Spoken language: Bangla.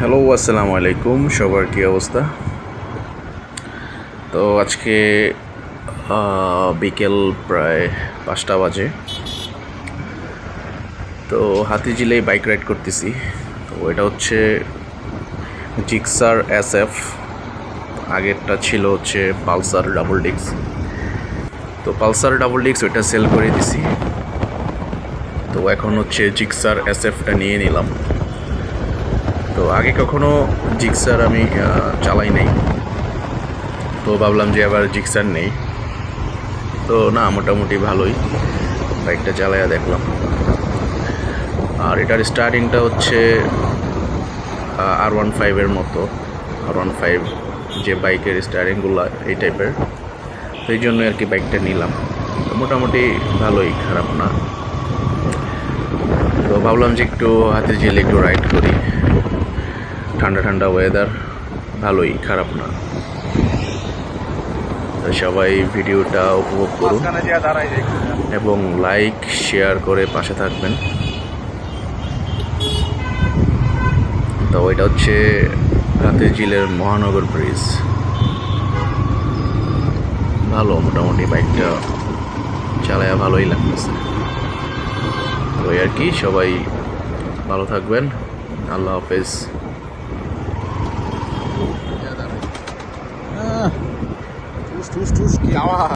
হ্যালো, আসসালামু আলাইকুম। সবার কী অবস্থা? তো আজকে বিকেল প্রায় পাঁচটা বাজে। তো হাতিঝিলেই বাইক রাইড করতেছি। তো এটা হচ্ছে জিক্সার এস এফ আগেরটা ছিল হচ্ছে পালসার ডাবল ডিক্স। তো পালসার ডাবল ডিক্স ওইটা সেল করে দিছি। তো এখন হচ্ছে জিক্সার এস এফটা নিয়ে নিলাম। তো আগে কখনো জিক্সার আমি চালাই নাই। তো ভাবলাম যে আবার জিক্সার নেই। তো না, মোটামুটি ভালোই। বাইকটা চালাইয়া দেখলাম। আর এটার স্টার্টিংটা হচ্ছে আর ওয়ান ফাইভের মতো। আর ওয়ান ফাইভ যে বাইকের স্টারিংগুলো এই টাইপের। তো এই জন্য আর কি বাইকটা নিলাম। মোটামুটি ভালোই, খারাপ না। তো ভাবলাম যে একটু হাতের জেলে একটু রাইড করি। ঠান্ডা ঠান্ডা ওয়েদার ভালোই খারাপ না। তো সবাই ভিডিওটা উপভোগ করুন এবং লাইক শেয়ার করে পাশে থাকবেন। তো এটা হচ্ছে হাতের জিলের মহানগর ব্রিজ ভালো মোটামুটি বাইকটা চালায়া ভালোই লাগতেছে। তো এই আর কি সবাই ভালো থাকবেন। আল্লাহ হাফেজ। ঠুস ঠুস কি আওয়াজ?